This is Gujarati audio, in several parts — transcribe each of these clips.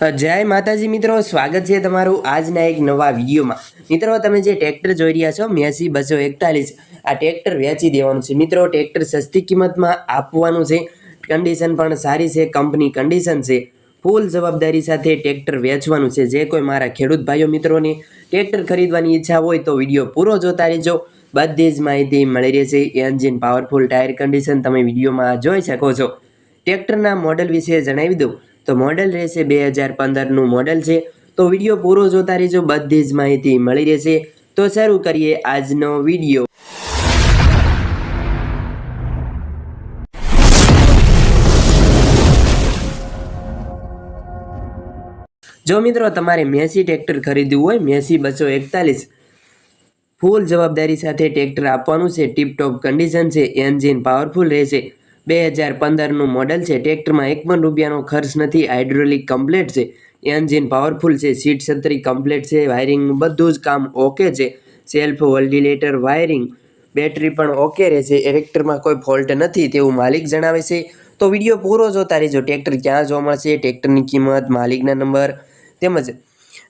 જય માતાજી મિત્રો, સ્વાગત છે તમારું આજના એક નવા વિડીયોમાં. મિત્રો, તમે જે ટ્રેક્ટર જોઈ રહ્યા છો, મ્યાસી બસો એકતાલીસ, આ ટ્રેક્ટર વેચી દેવાનું છે. મિત્રો, ટ્રેક્ટર સસ્તી કિંમતમાં આપવાનું છે. કન્ડિશન પણ સારી છે કંપની કન્ડિશન છે. ફૂલ જવાબદારી સાથે ટ્રેક્ટર વેચવાનું છે. જે કોઈ મારા ખેડૂત ભાઈઓ મિત્રોને ટ્રેક્ટર ખરીદવાની ઈચ્છા હોય તો વીડિયો પૂરો જોતા રહેજો. બધી જ માહિતી મળી રહેશે. એન્જિન પાવરફુલ ટાયર કન્ડિશન તમે વિડીયોમાં જોઈ શકો છો. ટ્રેક્ટરના મોડલ વિશે જણાવી દઉં. તો મોડલ રહેશે બે હજાર પંદરનું મોડલ છે. તો વીડિયો પૂરો જોતા રહેજો, બધી જ માહિતી મળી રહેશે. તો શરૂ કરીએ આજનો વીડિયો. જો મિત્રો તમારે મેસી ટ્રેક્ટર ખરીદવું હોય, મેસી બસો એકતાલીસ. ફૂલ જવાબદારી સાથે ટ્રેક્ટર આપવાનું છે. ટીપટોપ કન્ડિશન છે. એન્જિન પાવરફુલ રહેશે. બે હજાર પંદરનું મોડલ છે. ટ્રેક્ટરમાં એક પણ રૂપિયાનો ખર્ચ નથી. હાઇડ્રોલિક કમ્પ્લેટ છે. એન્જિન પાવરફુલ છે. સીટ છત્રી કમ્પ્લેટ છે. વાયરિંગ બધું જ કામ ઓકે છે. સેલ્ફ વોલ્ટિલેટર વાયરિંગ, બેટરી પણ ઓકે રહેશે ટ્રેક્ટરમાં કોઈ ફોલ્ટ નથી તેવું માલિક જણાવે છે. તો વીડિયો પૂરો જોતા રહેજો. ટ્રેક્ટર ક્યાં જોવા મળશે? ટ્રેક્ટરની કિંમત, માલિકના નંબર તેમજ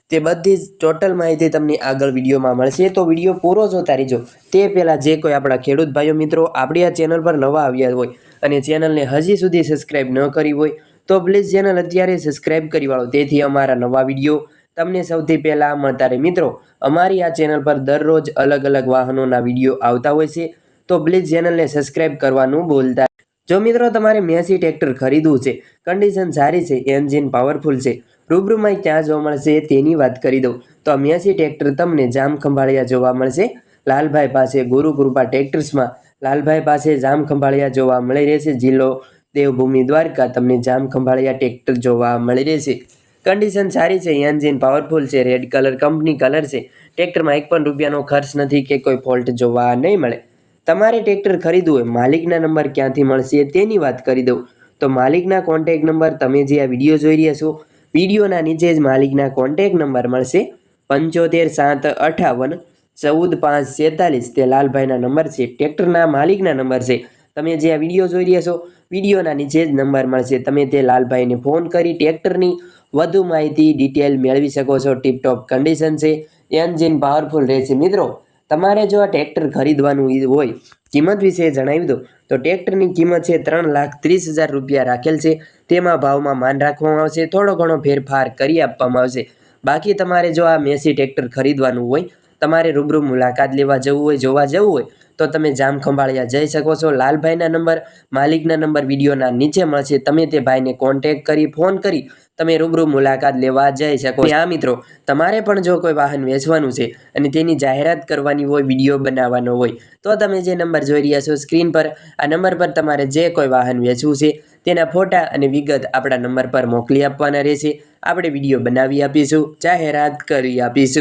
તે બધી જ ટોટલ માહિતી તમને આગળ વિડીયોમાં મળશે. તો વીડિયો પૂરો જોતા રહેજો. તે પહેલાં જે કોઈ આપણા ખેડૂત ભાઈઓ મિત્રો આપણી આ ચેનલ પર નવા આવ્યા હોય અને ચેનલને હજી સુધી સબસ્ક્રાઇબ ન કરી હોય, તો પ્લીઝ ચેનલ અત્યારે સબસ્ક્રાઇબ કરી વાળો. તેથી અમારા નવા વીડિયો તમને સૌથી પહેલાં મળતા રહે. મિત્રો, અમારી આ ચેનલ પર દરરોજ અલગ અલગ વાહનોના વીડિયો આવતા હોય છે, તો પ્લીઝ ચેનલને સબસ્ક્રાઇબ કરવાનું ભૂલતા જો મિત્રો તમારે મેસી ટ્રેક્ટર ખરીદવું છે કન્ડિશન સારી છે એન્જિન પાવરફુલ છે રૂબરૂમાં ક્યાં જોવા મળશે તેની વાત કરી દઉં. તો મેસી ટ્રેક્ટર તમને જામ ખંભાળિયા જોવા મળશે. લાલભાઈ પાસે ગુરુકૃપા ટ્રેક્ટર્સમાં લાલભાઈ પાસે જામ ખંભાળિયા જોવા મળી રહેશે. જિલ્લો દેવભૂમિ દ્વારકા તમને જામ ખંભાળિયા ટ્રેક્ટર જોવા મળી રહેશે. કન્ડિશન સારી છે. એન્જિન પાવરફુલ છે. રેડ કલર કંપની કલર છે. ટ્રેક્ટરમાં એક પણ રૂપિયાનો ખર્ચ નથી કે કોઈ ફોલ્ટ જોવા નહીં મળે. તમારે ટ્રેક્ટર ખરીદવું હોય, માલિકના નંબર ક્યાંથી મળશે તેની વાત કરી દઉં. તો માલિકના કોન્ટેક નંબર તમે જે આ વીડિયો જોઈ રહ્યા છો વિડીયોના નીચે જ માલિકના કોન્ટેક નંબર મળશે પંચોતેર સાત અઠાવન ચૌદ પાંચ છેતાલીસ તે લાલભાઈના નંબર છે, ટ્રેક્ટરના માલિકના નંબર છે. તમે જે આ વીડિયો જોઈ રહ્યા છો, વિડીયોના નીચે જ નંબર મળશે. તમે તે લાલભાઈને ફોન કરી ટ્રેક્ટરની વધુ માહિતી, ડિટેલ મેળવી શકો છો. ટીપટોપ કન્ડિશન છે, એન્જિન પાવરફુલ રહેશે. મિત્રો, તમારે જો આ ટ્રેક્ટર ખરીદવાનું હોય, કિંમત વિશે જણાવી દો તો ટ્રેક્ટરની કિંમત છે, ત્રણ લાખ ત્રીસ હજાર રૂપિયા રાખેલ છે. તેમાં ભાવમાં માન રાખવામાં આવશે. થોડો ઘણો ફેરફાર કરી આપવામાં આવશે. બાકી તમારે જો આ મેસી ટ્રેક્ટર ખરીદવાનું હોય તમારે રૂબરૂ મુલાકાત લેવા જવું હોય, જોવા જવું હોય, તો તમે જામ ખંભાળિયા જઈ શકો છો. લાલભાઈના નંબર, માલિકના નંબર વિડીયોના નીચે મળશે. તમે તે ભાઈને કોન્ટેક કરી ફોન કરી, તમે રૂબરૂ મુલાકાત લેવા જઈ શકો આ મિત્રો, તમારે પણ જો કોઈ વાહન વેચવાનું છે અને તેની જાહેરાત કરવાની હોય, વીડિયો બનાવવાનો હોય, તો તમે જે નંબર જોઈ રહ્યા છો સ્ક્રીન પર, આ નંબર પર તમારે જે કોઈ વાહન વેચવું છે, તેના ફોટા અને વિગત આપણા નંબર પર મોકલી આપવાના રહેશે. આપણે વીડિયો બનાવી આપીશું, જાહેરાત કરી આપીશું.